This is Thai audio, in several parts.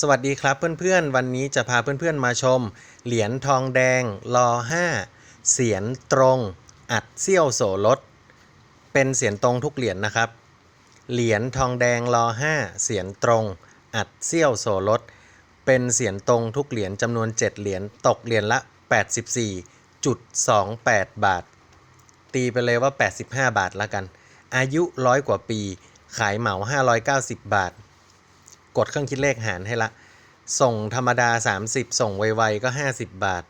สวัสดีครับเพื่อนๆ วันนี้จะพาเพื่อนๆมาชม เหรียญทองแดงรอ5เสียนตรง อัดเซี่ยวโสรถเป็นเสียนตรงทุกเหรียญนะครับ เหรียญทองแดงรอ5เสียนตรง อัดเซี่ยวโสรถเป็นเสียนตรงทุกเหรียญจำนวน 7 เหรียญตกเหรียญละ 84.28 บาท ตีไปเลยว่า 85 บาทละกัน อายุร้อยกว่าปี ขายเหมา 590 บาท กดเครื่องคิดเลขหารให้ละ ส่งธรรมดา 30 ส่งไวๆก็ 50 บาท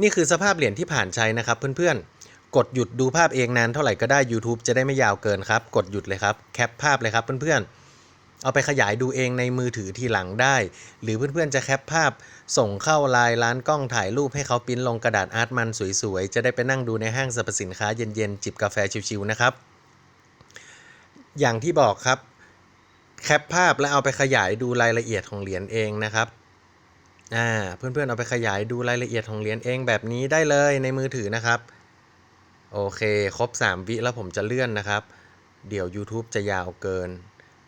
นี่คือสภาพเหรียญที่ผ่านใช้นะครับเพื่อนๆ กดหยุดดูภาพเองนานเท่าไหร่ก็ได้ YouTube จะได้ไม่ยาวเกินครับ กดหยุดเลยครับ แคปภาพเลยครับเพื่อนๆเอาไปขยายดูเองในมือถือทีหลังได้ หรือเพื่อนๆจะแคปภาพ ส่งเข้าไลน์ร้านกล้องถ่ายรูปให้เขาปิ้นลงกระดาษอาร์ตมันสวยๆ จะได้ไปนั่งดูในห้างสรรพสินค้าเย็นๆ จิบกาแฟชิวๆนะครับ อย่างที่บอกครับ แคปภาพแล้วเอาไปขยายดูรายละเอียดของเหรียญเองนะครับอ่าเพื่อนๆเอาไปขยายดูรายละเอียดของเหรียญเองแบบนี้ได้เลยในมือถือนะครับ โอเค ครบ 3 วิแล้วผมจะเลื่อนนะครับ เดี๋ยว YouTube จะยาวเกิน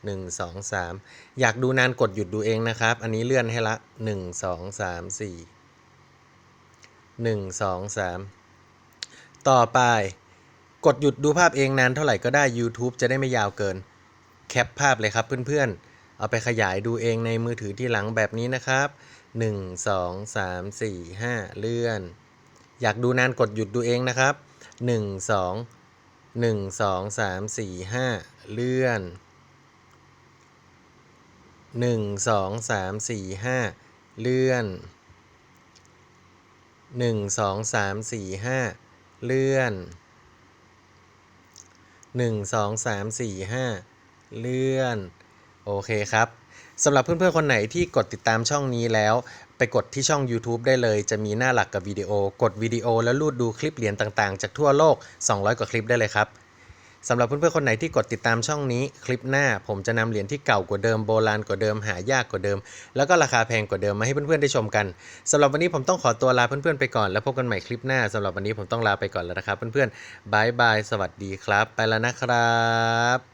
1 2 3 อยากดูนานกดหยุดดูเองนะครับ อันนี้เลื่อนให้ละ 1 2 3 4 1 2 3 ต่อไป กดหยุดดูภาพเองนานเท่าไหร่ก็ได้ YouTube จะได้ไม่ยาวเกิน แคปภาพเลยครับเพื่อนๆ เอาไปขยายดูเองในมือถือที่หลังแบบนี้นะครับ 1 2 3 4 5 เลื่อน อยากดูนานกดหยุดดูเองนะครับ 1 2 1 2 3 4 5 เลื่อน 1 2 3 4 5 เลื่อน 1 2 3 4 5 เลื่อน 1 2 3 4 5 เลื่อน โอเคครับสำหรับเพื่อนๆ คนไหนที่กดติดตามช่องนี้แล้ว ไปกดที่ช่อง YouTube ได้เลย จะมีหน้าหลักกับวิดีโอ กดวิดีโอแล้วลูดดูคลิปเหรียญต่างๆ จากทั่วโลก 200 กว่าคลิปได้เลยครับสำหรับเพื่อนๆ คนไหนที่กดติดตามช่องนี้ คลิปหน้า ผมจะนำเหรียญที่เก่ากว่าเดิมโบราณกว่าเดิมหายากกว่าเดิม แล้วก็ราคาแพงกว่าเดิมมาให้เพื่อนๆ ได้ชมกันสำหรับวันนี้ผมต้องขอตัวลาเพื่อนๆ ไปก่อน แล้วพบกันใหม่คลิปหน้าสำหรับวันนี้ผมต้องลาไปก่อนแล้วนะครับเพื่อนๆบายบายสวัสดีครับ ไปแล้วนะครับ